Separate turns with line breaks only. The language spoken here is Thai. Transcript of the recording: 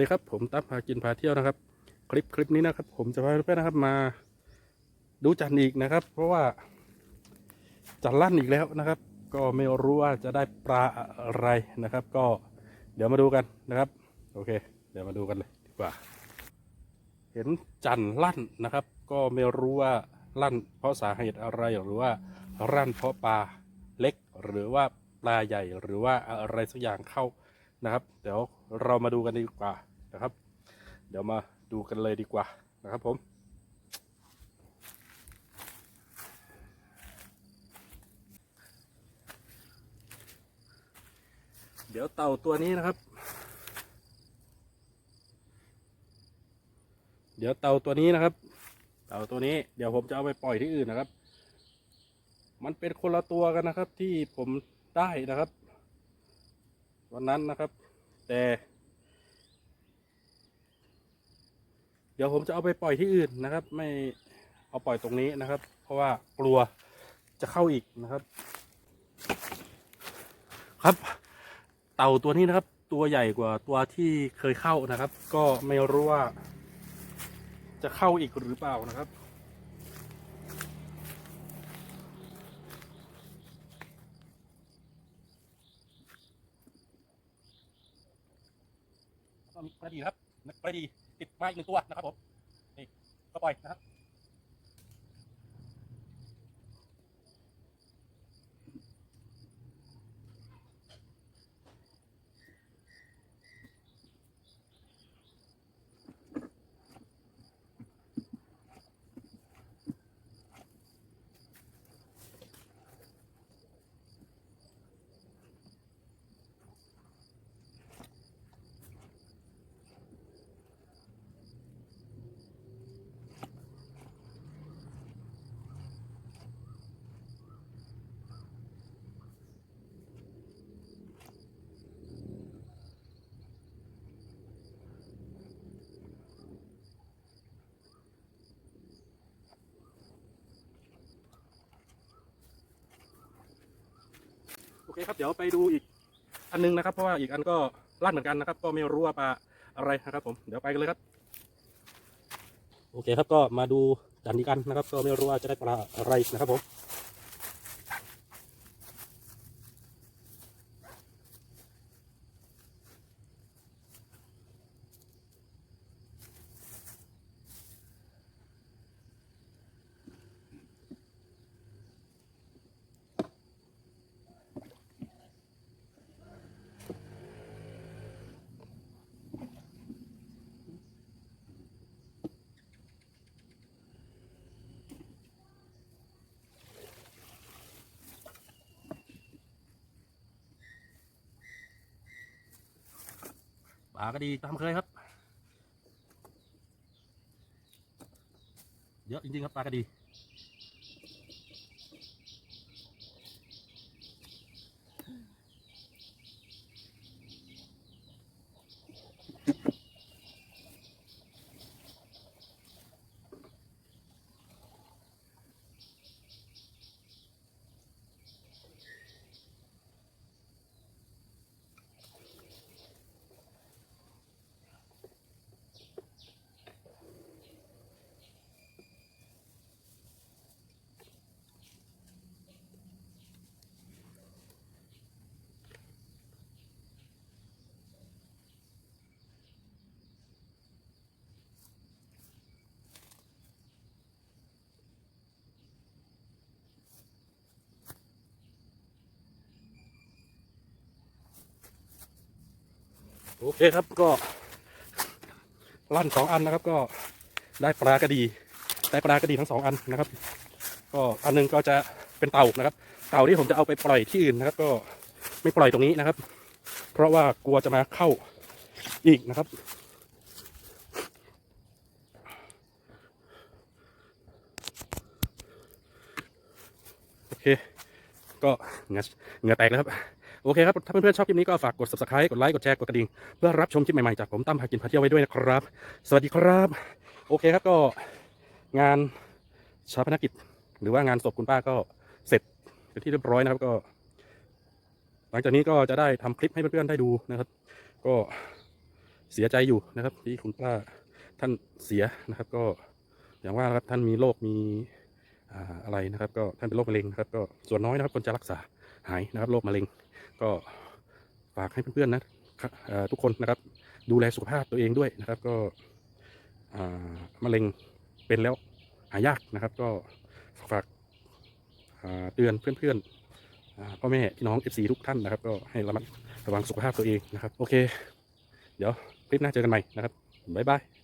วัสดีครับผมตั้มพากินพาเที่ยวนะครับ คลิปคลิปนี้นะครับ ผมจะพาเพื่อนนะครับมาดูจันทร์อีกนะครับ เพราะว่าจันทร์ลั่นอีกแล้วนะครับ ก็ไม่รู้ว่าจะได้ปลาอะไรนะครับ ก็เดี๋ยวมาดูกันนะครับ โอเค เดี๋ยวมาดูกันเลยดีกว่า เห็นจันทร์ลั่นนะครับ ก็ไม่รู้ว่าลั่น เพราะสาเหตุอะไรหรือว่าลั่นเพราะปลาเล็กหรือว่าปลาใหญ่หรือว่าอะไรสักอย่างเข้านะครับ เดี๋ยวเรามาดูกันดีกว่า นะครับ เดี๋ยวมาดูกันเลยดีกว่านะครับผมเดี๋ยวเต่าตัวนี้นะครับ เดี๋ยวเต่าตัวนี้นะครับ เต่าตัวนี้เดี๋ยวผมจะเอาไปปล่อยที่อื่นนะครับ มันเป็นคนละตัวกันนะครับที่ผมได้นะครับ วันนั้นนะครับ แต่ เดี๋ยวผมจะเอาไปปล่อยที่อื่นนะครับ ไม่เอาปล่อยตรงนี้นะครับ เพราะว่ากลัวจะเข้าอีกนะครับ ครับ เต่าตัวนี้นะครับ ตัวใหญ่กว่าตัวที่เคยเข้านะครับ ก็ไม่รู้ว่า จะเข้าอีกหรือเปล่านะครับก็มีกระดีครับ กระดีติดมาอีกหนึ่งตัวนะครับผมนี่ก็ปล่อยนะครับ คครับเดี๋ยวไปดูอีกอันนึงนะครับ เพราะว่าอีกอันก็ลาดเหมือนกันนะครับ ก็ไม่รู้ว่าปลาอะไรนะครับ ผมเดี๋ยวไปกันเลยครับ โอเคครับก็มาดูดันอีกอันนะครับ ก็ไม่รู้ว่าจะได้ปลาอะไรนะครับผม ลาก็ดีตามเคยครับ เยอะจริงๆครับปลากระดี โอเคครับก็ลั่นสองอันนะครับ ก็ได้ปลากระดีได้ปลากระดีทั้งสองอันนะครับ ก็อันหนึงก็จะเป็นเต่านะครับ เต่าที่ผมจะเอาไปปล่อยที่อื่นนะครับ ก็ไม่ปล่อยตรงนี้นะครับ เพราะว่ากลัวจะมาเข้าอีกนะครับโอเค ก็เหงื่อเหงื่อแตกแล้วครับ โอเคครับ ถ้าเพื่อนๆชอบคลิปนี้ก็ฝากกด subscribe กดไลค์กดแชร์กดกระดิ่งเพื่อรับชมคลิปใหม่ๆจากผมตั้มพากินพาเที่ยวไว้ด้วยนะครับ สวัสดีครับ โอเคครับก็งานชาพนกิจ หรือว่างานศพคุณป้าก็เสร็จเป็นที่เรียบร้อยนะครับก็ หลังจากนี้ก็จะได้ทำคลิปให้เพื่อนๆได้ดูนะครับ ก็เสียใจอยู่นะครับ ที่คุณป้าท่านเสียนะครับ ก็อย่างว่าครับท่านมีโรคมีอ่าอะไรนะครับ ก็ท่านเป็นโรคมะเร็งนะครับ ก็ส่วนน้อยนะครับคนจะรักษา หายนะครับโรคมะเร็ง ก็ฝากให้เพื่อนๆนะทุกคนนะครับ ดูแลสุขภาพตัวเองด้วยนะครับ ก็มะเร็งเป็นแล้วหายากนะครับ ก็ฝากเตือนเพื่อนๆพ่อแม่พี่น้อง FC ทุกท่านนะครับ ก็ให้ระมัดระวังสุขภาพตัวเองนะครับ โอเค เดี๋ยวคลิปหน้าเจอกันใหม่นะครับบ๊ายบาย